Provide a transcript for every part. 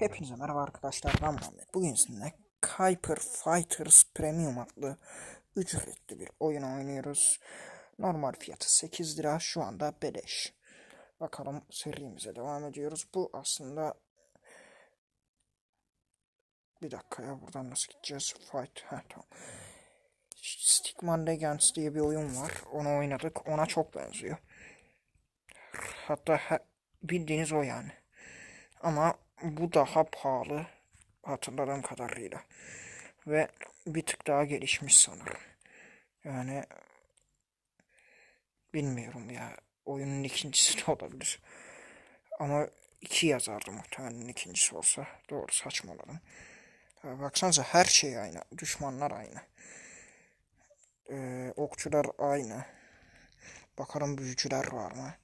Hepinize merhaba arkadaşlar ben Muhammed. Bugün sizinle Kuiper Fighters Premium adlı ücretli bir oyun oynuyoruz. Normal fiyatı 8 lira şu anda beleş. Bakalım serimize devam ediyoruz. Bu aslında bir dakika ya buradan nasıl gideceğiz? Fight. Heh, tamam. Stickman Legends diye bir oyun var. Onu oynadık. Ona çok benziyor. Hatta bildiğiniz o yani. Ama bu daha pahalı hatırladığım kadarıyla. Ve bir tık daha gelişmiş sanırım. Yani bilmiyorum ya. Oyunun ikincisi de olabilir. Ama iki yazardı muhtemelen ikincisi olsa. Doğru saçmaladım. Ha, baksanıza her şey aynı. Düşmanlar aynı. Ee, okçular aynı. Bakalım büyücüler var mı?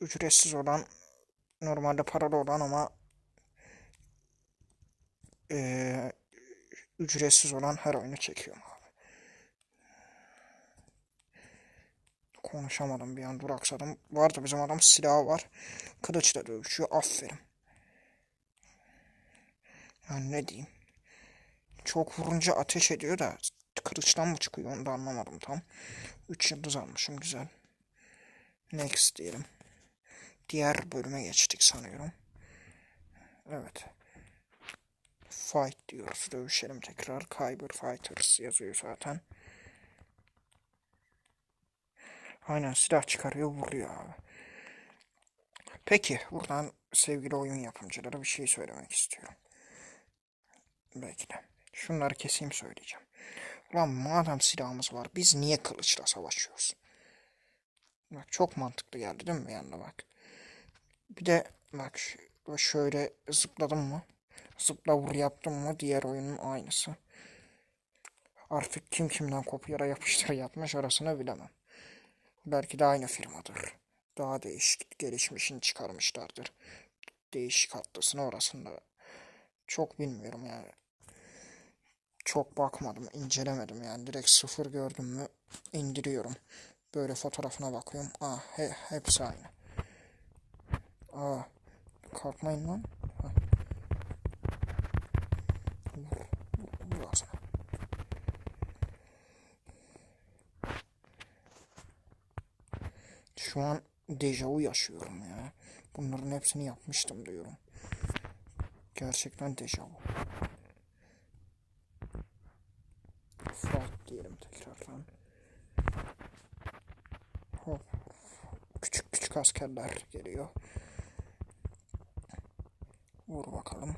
Ücretsiz olan normalde paralı olan ama eee, ücretsiz olan her oyunu çekiyorum abi. Konuşamadım bir an duraksadım. Arada bizim adam silahı var. Kılıçla dövüşüyor. Aferin. Yani ne diyeyim. Çok vurunca ateş ediyor da kılıçtan mı çıkıyor onu da anlamadım tam. 3 yıldız almışım güzel. Next diyelim. Diğer bölüme geçtik sanıyorum. Evet. Fight diyoruz. Dövüşelim tekrar. Kyber Fighters yazıyor zaten. Aynen silah çıkarıyor vuruyor abi. Peki buradan sevgili oyun yapımcılara bir şey söylemek istiyorum. Belki de. Şunları keseyim söyleyeceğim. Ulan madem silahımız var biz niye kılıçla savaşıyoruz? Bak çok mantıklı geldi değil mi yanda bak. Bir de bak şöyle zıpladım mı? Zıpla vur yaptım mı diğer oyunun aynısı. Artık kim kimden kopyara yapıştır yapmış orasını bilemem. Belki de aynı firmadır. Daha değişik gelişmişini çıkarmışlardır. Değişik hatlısını orasında. Çok bilmiyorum yani. Çok bakmadım, incelemedim yani. Direkt sıfır gördüm mü indiriyorum. Böyle fotoğrafına bakıyorum. Ah he, hepsi aynı. Aa, kalkmayın lan. Şu an dejavu yaşıyorum ya. Bunların hepsini yapmıştım diyorum. Gerçekten dejavu. Fight diyelim tekrardan. Hop. Küçük küçük askerler geliyor. Vur bakalım.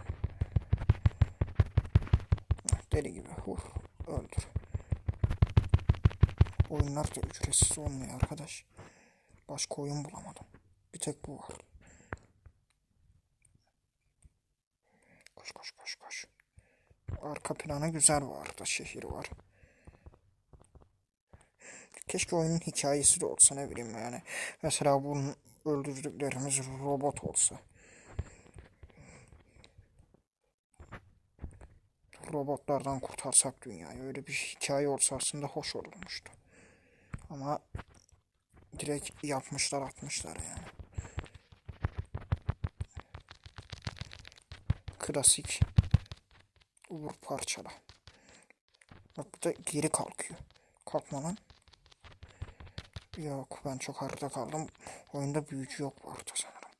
Deli gibi vur. Öldür. Oyunlar da ücretsiz olmuyor arkadaş. Başka oyun bulamadım. Bir tek bu var. Koş koş koş koş. Arka planı güzel var da şehir var. Keşke oyunun hikayesi de olsa ne bileyim yani. Mesela bunun öldürdüklerimiz robot olsa. Robotlardan kurtarsak dünyayı. Öyle bir hikaye olsa aslında hoş olurmuştu. Ama direkt yapmışlar atmışlar yani. Klasik vur parçala. Bak bu da geri kalkıyor. Kalkma. Yok ben çok arada kaldım. Oyunda büyücü yok bu arada sanırım.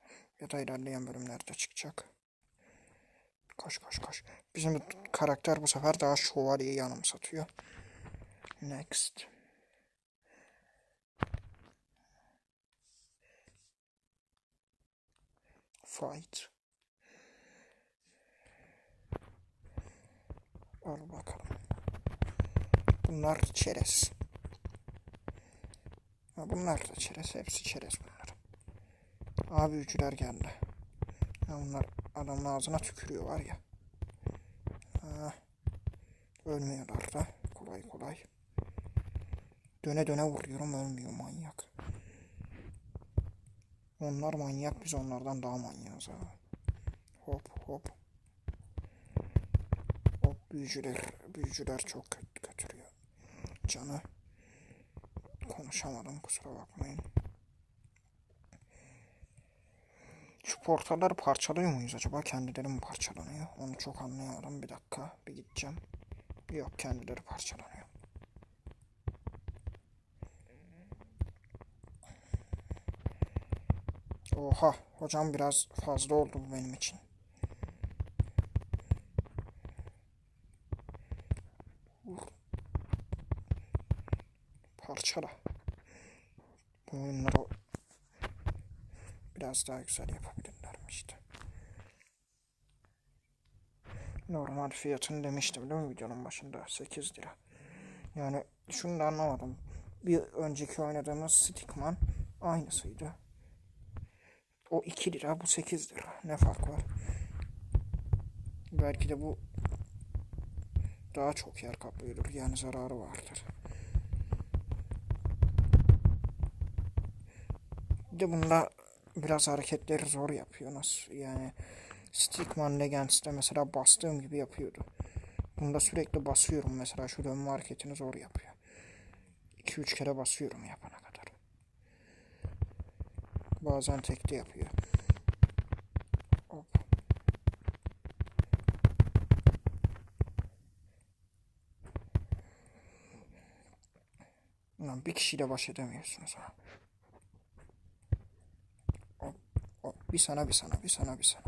Ya da ilerleyen bölümlerde çıkacak. Koş koş koş. Bizim karakter bu sefer daha şövalyeyi anımsatıyor. Next. Fight. Al bakalım. Bunlar çerez. Bunlar da çerez. Hepsi çerez bunlar. Abi üçüler geldi. Ya bunlar adamın ağzına tükürüyor var ya. Ha, ölmüyorlar da kolay kolay. Döne döne vuruyorum ölmüyor manyak. Onlar manyak biz onlardan daha manyağız abi. Hop hop. Hop büyücüler, büyücüler çok kötü götürüyor. Canı konuşamadım kusura bakmayın. Şu parçalıyor muyuz acaba? Kendileri mi parçalanıyor? Onu çok anlayamadım. Bir dakika. Bir gideceğim. Yok kendileri parçalanıyor. Oha. Hocam biraz fazla oldu bu benim için. Parçala. Bu oyunları biraz daha güzel yapabilirlermişti. Normal fiyatını demiştim değil mi videonun başında? 8 lira. Yani şunu da anlamadım. Bir önceki oynadığımız Stickman aynısıydı. O 2 lira, bu 8 lira. Ne fark var? Belki de bu daha çok yer kaplıyordur. Yani zararı vardır. Bir de bunda biraz hareketleri zor yapıyor. Nasıl yani Stickman Legends'te mesela bastığım gibi yapıyordu. Bunda sürekli basıyorum mesela şu dönme hareketini zor yapıyor. 2-3 kere basıyorum yapana kadar. Bazen tekte yapıyor. Hop. Lan bir kişiyle baş edemiyorsunuz ha. Hop, hop. Bir sana bir sana bir sana bir sana.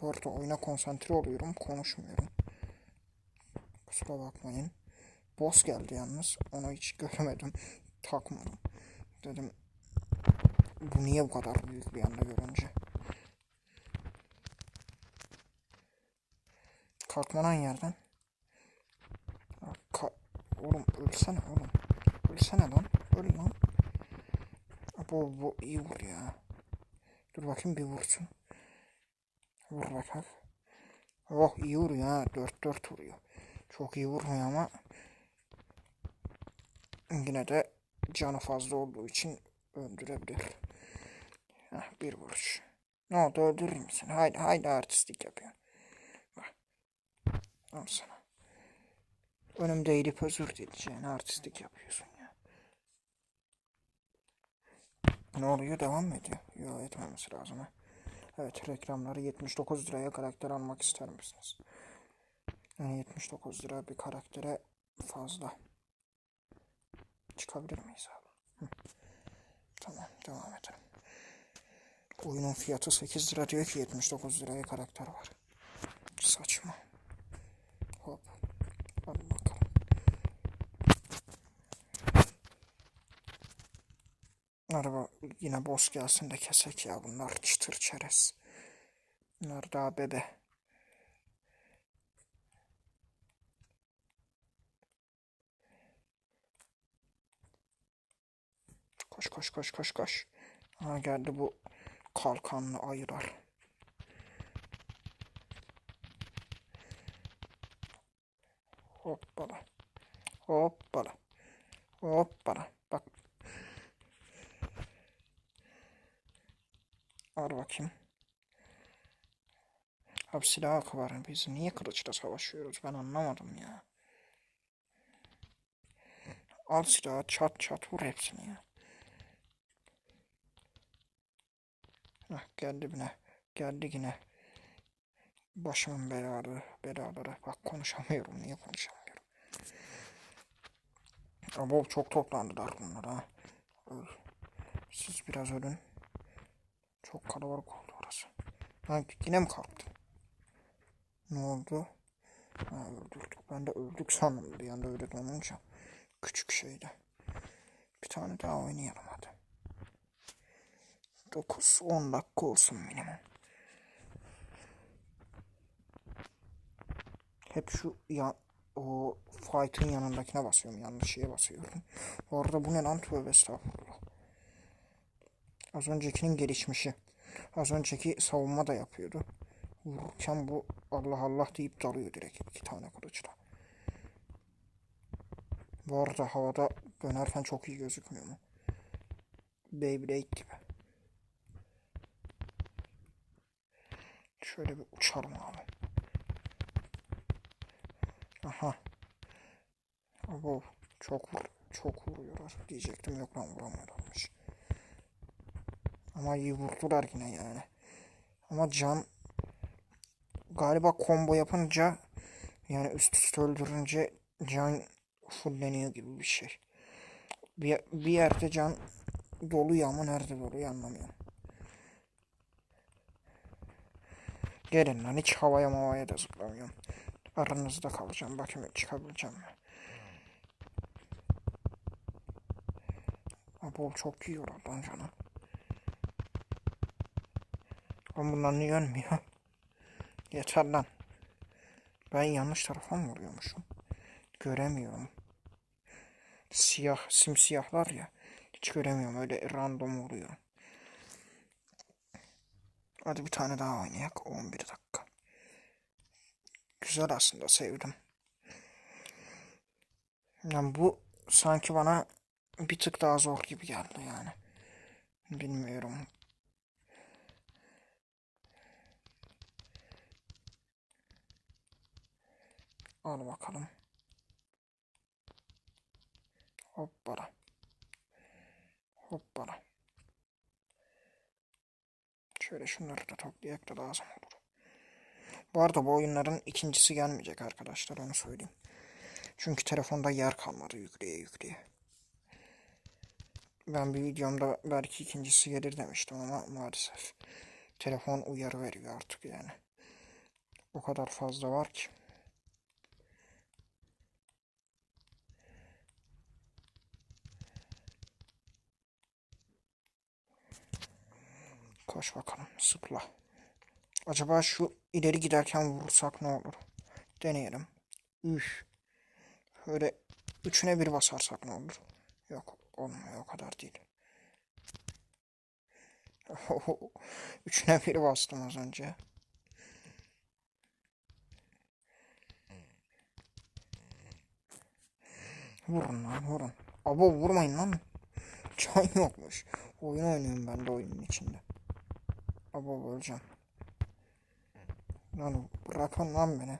Bu arada oyuna konsantre oluyorum. Konuşmuyorum. Kusura bakmayın. Boss geldi yalnız. Onu hiç göremedim. Takmadım. Dedim bu niye bu kadar büyük bir anda görünce. Kalkma lan yerden. Ya oğlum ölsene oğlum. Ölsene lan. Öl lan. Bu, bu iyi vur ya. Dur bakayım bir vursun. Vur bakalım. Oh iyi vuruyor ha. 4-4 vuruyor. Çok iyi vurmuyor ama yine de canı fazla olduğu için öldürebilir. Heh, bir vuruş. Ne oldu öldürür müsün? Haydi haydi artistlik yapıyor. Bak. Al sana. Önümde eğilip özür dileyeceğine artistlik yapıyorsun ya. Ne oluyor? Devam mı ediyor? Yok etmemesi lazım ha. Evet reklamları 79 liraya karakter almak ister misiniz? Yani 79 lira bir karaktere fazla. Çıkabilir miyiz abi? Tamam devam edelim. Oyunun fiyatı 8 lira diyor ki 79 liraya karakter var. Saçma. Hop. Hadi bakalım. Araba yine boss gelsin de kesek ya bunlar çıtır çerez. Bunlar daha bebe. Koş koş koş koş koş. Ha geldi bu kalkanlı ayılar. Hoppala. Hoppala. Hoppala. Bak. Al bakayım. Abi silah hakkı var. Biz niye kılıçla savaşıyoruz? Ben anlamadım ya. Al silahı çat çat vur hepsini ya. Heh, geldi bine. Geldi yine. Başımın belaları, belaları. Bak konuşamıyorum. Niye konuşamıyorum? Ama çok toplandılar bunlar ha. Siz biraz ölün. Çok kalabalık oldu orası. Ha, yine mi kalktı? Ne oldu? Ha, öldürdük. Ben de öldük sandım bir anda öyle donunca. Küçük şeydi. Bir tane daha oynayalım hadi. 9-10 dakika olsun minimum. Hep şu ya o fight'ın yanındakine basıyorum. Yanlış şeye basıyorum. Bu arada bu ne lan tövbe estağfurullah. Az öncekinin gelişmişi. Az önceki savunma da yapıyordu. Vururken bu Allah Allah deyip dalıyor direkt iki tane kılıçla. Bu arada havada dönerken çok iyi gözükmüyor mu? Beyblade gibi. Şöyle bir uçalım abi. Bu çok vur, çok vuruyorlar diyecektim yok lan vuramıyorlarmış. Ama iyi vurdular yine yani. Ama can galiba combo yapınca yani üst üste öldürünce can fulleniyor gibi bir şey. Bir, bir yerde can doluyor ama nerede doluyor anlamıyorum. Gelin lan hiç havaya mavaya da zıplamıyorum. Aranızda kalacağım. Bakayım çıkabileceğim mi? Abo çok iyi lan canım. Ama bunlar niye ölmüyor? Yeter lan. Ben yanlış tarafa mı vuruyormuşum? Göremiyorum. Siyah, simsiyahlar ya. Hiç göremiyorum. Öyle random vuruyor. Hadi bir tane daha oynayak. 11 dakika. Güzel aslında sevdim. Yani bu sanki bana bir tık daha zor gibi geldi yani. Bilmiyorum. Al bakalım. Hoppala. Hoppala. Şöyle şunları da toplayak da lazım olur. Bu arada bu oyunların ikincisi gelmeyecek arkadaşlar onu söyleyeyim. Çünkü telefonda yer kalmadı yükleye yükleye. Ben bir videomda belki ikincisi gelir demiştim ama maalesef. Telefon uyarı veriyor artık yani. O kadar fazla var ki. Koş bakalım zıpla. Acaba şu ileri giderken vursak ne olur? Deneyelim. Üf. Böyle üçüne bir basarsak ne olur? Yok olmuyor o kadar değil. üçüne bir bastım az önce. Vurun lan vurun. Abo vurmayın lan. Can yokmuş. Oyun oynuyorum ben de oyunun içinde. Abo öleceğim. Lan bırakın lan beni.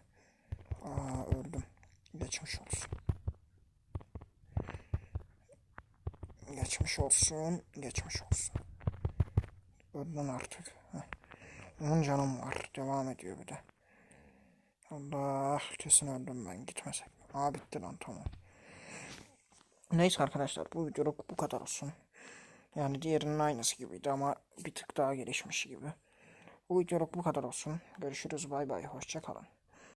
Aa öldüm. Geçmiş olsun. Geçmiş olsun. Geçmiş olsun. Öldün artık. Heh. Onun canım var. Devam ediyor bir de. Allah kesin öldüm ben gitmesek. Aa bitti lan tamam. Neyse arkadaşlar bu videoluk bu kadar olsun. Yani diğerinin aynısı gibiydi ama bir tık daha gelişmiş gibi. Bu videoluk bu kadar olsun. Görüşürüz bay bay hoşçakalın.